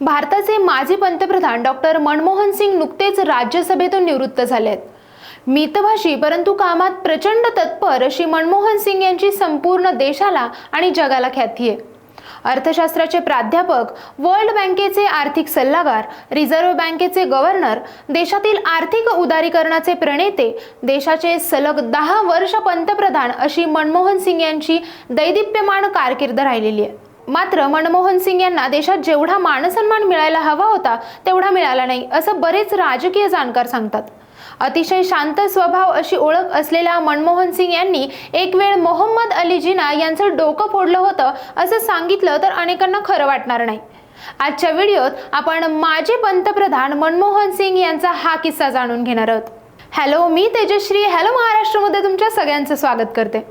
भारताचे माजी पंतप्रधान डॉक्टर मनमोहन सिंग नुकतेच राज्यसभेतून निवृत्त झाले आहेत मितभाषी परंतु कामात प्रचंड तत्पर अशी मनमोहन सिंग यांची संपूर्ण देशाला आणि जगाला ख्याती आहे. अर्थशास्त्राचे प्राध्यापक वर्ल्ड बँकेचे आर्थिक सल्लागार रिझर्व्ह बँकेचे गव्हर्नर देशातील आर्थिक उदारीकरणाचे प्रणेते देशाचे सलग दहा वर्ष पंतप्रधान अशी मनमोहन सिंग यांची दैदिप्यमान कारकीर्द राहिलेली आहे. मात्र मनमोहन सिंग यांना देशात जेवढा मानसन्मान मिळायला हवा होता तेवढा मिळाला नाही असं बरेच राजकीय जाणकार सांगतात. अतिशय शांत स्वभाव अशी ओळख असलेल्या मनमोहन सिंग यांनी एक वेळ मोहम्मद अली जिना यांचं डोकं फोडलं होतं असं सांगितलं तर अनेकांना खरं वाटणार नाही. आजच्या व्हिडिओत आपण माजी पंतप्रधान मनमोहन सिंग यांचा हा किस्सा जाणून घेणार आहोत. हॅलो मी तेजश्री. हॅलो महाराष्ट्रमध्ये तुमच्या सगळ्यांचं स्वागत करते.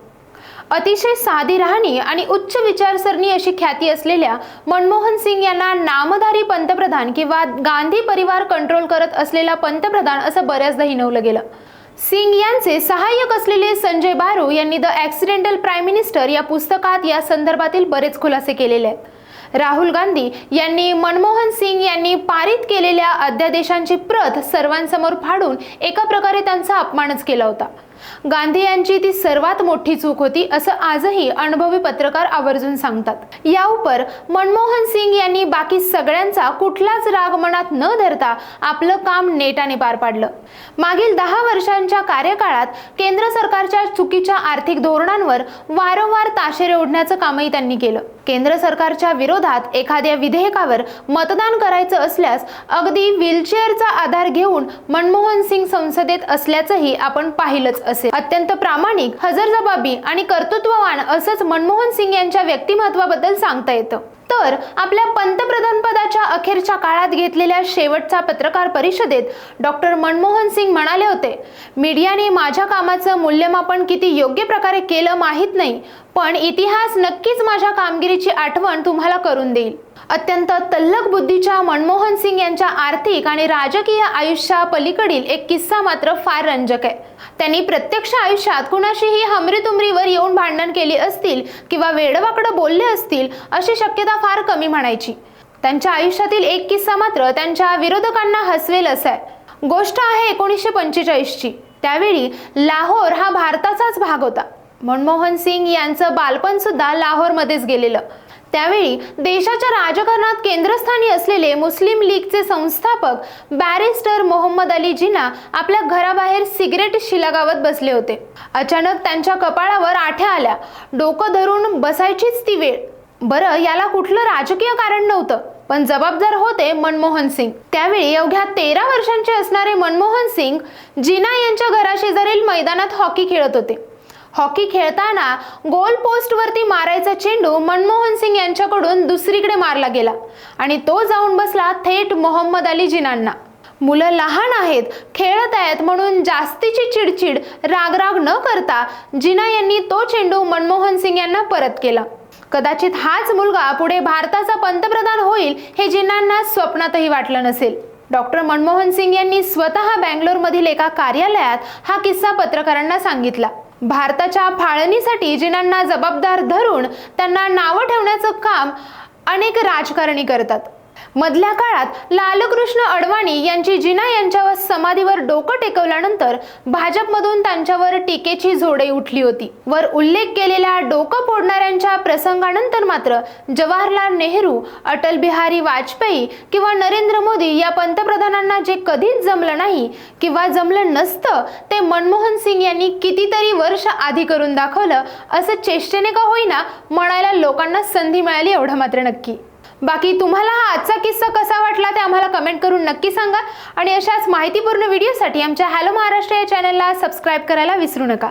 अतिशय साधी राहणी आणि उच्च विचारसरणी अशी ख्याती असलेल्या मनमोहन सिंग यांना नामधारी पंतप्रधान किंवा गांधी परिवार कंट्रोल करत असलेला पंतप्रधान असं बऱ्याचदा हिनवलं गेलं. सिंग यांचे सहाय्यक असलेले संजय बारू यांनी द ॲक्सिडेंटल प्राईम मिनिस्टर या पुस्तकात या संदर्भातील बरेच खुलासे केलेले आहेत. राहुल गांधी यांनी मनमोहन सिंग यांनी पारित केलेल्या अध्यादेशांची प्रत सर्वांसमोर फाडून एका प्रकारे त्यांचा अपमानच केला होता. गांधी यांची ती सर्वात मोठी चूक होती असं आजही अनुभवी पत्रकार आवर्जून सांगतात. या उपर मनमोहन सिंग यांनी बाकी सगळ्यांचा कुठलाच राग मनात न धरता आपलं काम नेटाने पार पाडलं. मागील दहा वर्षांच्या कार्यकाळात केंद्र सरकारच्या चुकीच्या आर्थिक धोरणांवर वारंवार ताशेरे ओढण्याचं कामही त्यांनी केलं. केंद्र सरकारच्या विरोधात एखाद्या विधेयकावर मतदान करायचं असल्यास अगदी व्हीलचेअरचा आधार घेऊन मनमोहन सिंग संसदेत असल्याचंही आपण पाहिलंच असेल. अत्यंत प्रामाणिक हजरजबाबी आणि कर्तृत्ववान असंच मनमोहन सिंग यांच्या व्यक्तिमत्वाबद्दल सांगता येतं. तर आपल्या पंतप्रधान पदाच्या अखेरच्या काळात घेतलेल्या शेवटच्या पत्रकार परिषदेत डॉक्टर मनमोहन सिंग म्हणाले होते मीडियाने माझ्या कामाचं मूल्यमापन किती योग्य प्रकारे केलं माहीत नाही पण इतिहास नक्कीच माझ्या कामगिरीची आठवण तुम्हाला करून देईल. अत्यंत तल्लक बुद्धीच्या मनमोहन सिंग यांच्या आर्थिक आणि राजकीय आयुष्यापलीकडील एक किस्सा मात्र फार रंजक आहे. त्यांनी प्रत्यक्ष आयुष्यात कुणाशीही हमरीतुमरीवर येऊन भांडण केली असतील किंवा वेडवाकडं बोलले असतील अशी शक्यता फार कमी म्हणायची. त्यांच्या आयुष्यातील एक किस्सा मात्र त्यांच्या विरोधकांना हसवेल असा आहे. गोष्ट आहे एकोणीसशे पंचेचाळीसची. त्यावेळी लाहोर हा भारताचाच भाग होता. मनमोहन सिंग यांचं बालपण सुद्धा लाहोरमध्येच गेलेलं. त्यावेळी देशाच्या राजकारणात केंद्रस्थानी असलेले मुस्लिम लीगचे संस्थापक बॅरिस्टर मोहम्मद अली जिना आपल्या घराबाहेर सिगरेट शिलागावत बसले होते. अचानक त्यांच्या कपाळावर आठ्या आल्या. डोकं धरून बसायचीच ती वेळ. बरं याला कुठलं राजकीय कारण नव्हतं पण जबाबदार होते मनमोहन सिंग. त्यावेळी अवघ्या तेरा वर्षांचे असणारे मनमोहन सिंग जिना यांच्या घराशेजारील मैदानात हॉकी खेळत होते. हॉकी खेळताना गोल पोस्टवरती मारायचा चेंडू मनमोहन सिंग यांच्याकडून दुसरीकडे मारला गेला आणि तो जाऊन बसला थेट मोहम्मद अली जिनांना. मुलं लहान आहेत खेळत आहेत म्हणून जास्तीची चिडचिड रागराग न करता जिना यांनी तो चेंडू मनमोहन सिंग यांना परत केला. कदाचित हाच मुलगा पुढे भारताचा पंतप्रधान होईल हे जिन्नांना स्वप्नातही वाटलं नसेल. डॉक्टर मनमोहन सिंग यांनी स्वतः बँगलोरमधील एका कार्यालयात हा किस्सा पत्रकारांना सांगितला. भारताच्या फाळणीसाठी जिनांना जबाबदार धरून त्यांना नावं ठेवण्याचं काम अनेक राजकारणी करतात. मधल्या काळात लालकृष्ण अडवाणी यांची जिना यांच्यावर समाधीवर डोकं टेकवल्यानंतर भाजपमधून त्यांच्यावर टीकेची झोडे उठली होती. वर उल्लेख केलेल्या डोकं फोडणाऱ्यांच्या प्रसंगानंतर मात्र जवाहरलाल नेहरू अटल बिहारी वाजपेयी किंवा नरेंद्र मोदी या पंतप्रधानांना जे कधीच जमलं नाही किंवा जमलं नसतं ते मनमोहन सिंग यांनी कितीतरी वर्ष आधी करून दाखवलं असं चेष्टेने का होईना म्हणायला लोकांना संधी मिळाली एवढं मात्र नक्की. बाकी तुम्हाला हा आजचा किस्सा कसा वाटला ते आम्हाला कमेंट करून नक्की सांगा. आणि अशाच माहितीपूर्ण व्हिडिओसाठी आमच्या हॅलो महाराष्ट्र या चॅनलला सबस्क्राईब करायला विसरू नका.